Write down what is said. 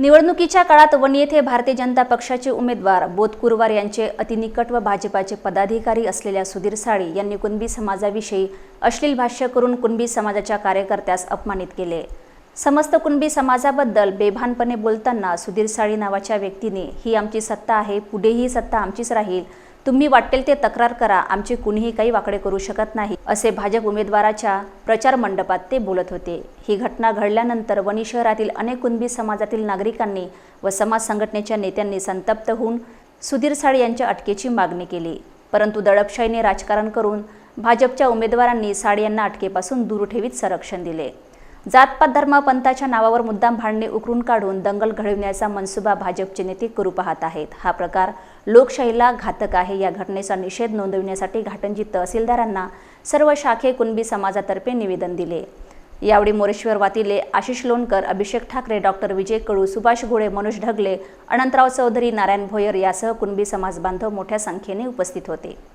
निवडणुकीच्या काळात वणी येथे भारतीय जनता पक्षाचे उमेदवार बोध कुरवार यांचे अतिनिकट व भाजपाचे पदाधिकारी असलेल्या सुधीर साळी यांनी कुणबी समाजाविषयी अश्लील भाष्य करून कुणबी समाजाच्या कार्यकर्त्यास अपमानित केले. समस्त कुणबी समाजाबद्दल बेभानपणे बोलताना सुधीर साळी नावाच्या व्यक्तीने ही आमची सत्ता आहे पुढेही सत्ता आमचीच राहील तुम्ही वाटेल ते तक्रार करा. आमचे कुणीही काही वाकडे करू शकत नाही असे भाजप उमेदवाराच्या प्रचार मंडपात ते बोलत होते. ही घटना घडल्यानंतर वणी शहरातील अनेक कुणबी समाजातील नागरिकांनी व समाज संघटनेच्या नेत्यांनी संतप्त होऊन सुधीर साळ यांच्या अटकेची मागणी केली. परंतु दडपशाहीने राजकारण करून भाजपच्या उमेदवारांनी साळे यांना अटकेपासून दूर ठेवीत संरक्षण दिले. जातपात धर्म पंथाच्या नावावर मुद्दाम भांडणे उकरून काढून दंगल घडविण्याचा मनसुबा भाजपचे नेते करू पाहत आहेत. हा प्रकार लोकशाहीला घातक आहे. या घटनेचा निषेध नोंदविण्यासाठी घाटंजी तहसीलदारांना सर्व शाखे कुणबी समाजातर्फे निवेदन दिले. यावेळी मोरेश्वर वातिले आशिष लोणकर अभिषेक ठाकरे डॉक्टर विजय कडू सुभाष घोळे मनोज ढगले अनंतराव चौधरी नारायण भोयर यासह कुणबी समाज बांधव मोठ्या संख्येने उपस्थित होते.